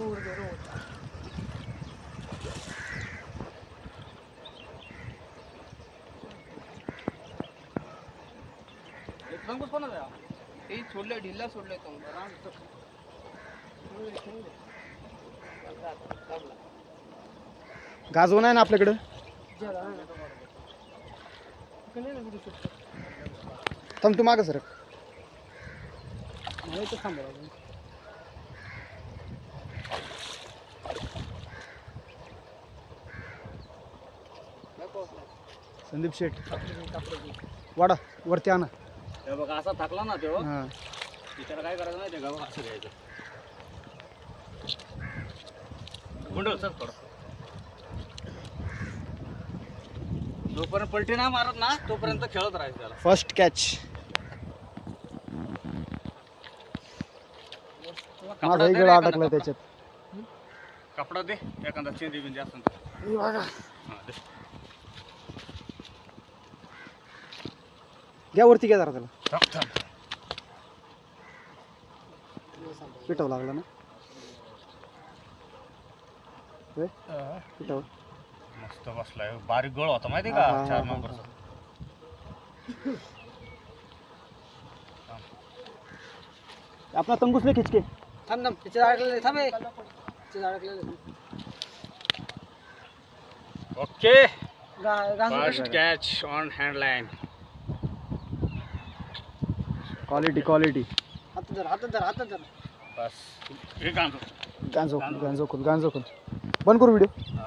धूर वगैरे होता ते सोडलं ढिल्ला सोडलं तो गाजवून आहे ना आपल्याकडं? थांब तू मागं सर थांबा. संदीप शेठ. वाडा वरती आणा. हे बघा असा थकला ना तो. हां. त्याला काय करायचं का बघा असं घ्यायचं. गुंडल सर थोडं जोपर्यंत पलटी नाही मारत ना तोपर्यंत खेळत राहायचं त्याला. फर्स्ट कॅच कपडा दे इकडे रे अडकला एखादा त्याच्यात. कपडा. दे एखादा चेंदी बिंदी असं हा, दे. घ्या वरती घ्या जरा त्याला. पिटावं लागलं ना? होय? पिटावं मस्त बसलाय. बारीक गळ होता माहिती का? हा, चार हा, नंबरचा. आपला तंगुसले खिचके. थांब थांब तिचे अडकलेले थांब हे. तिचे अडकलेले ओके. गा- गाजून फर्स्ट टाक. Catch on hand line quality quality हातात धर हातात धर हातात धर. बस. हे गांजो. गांजोकून गांजोकून गांजोकून बंद करू व्हिडिओ.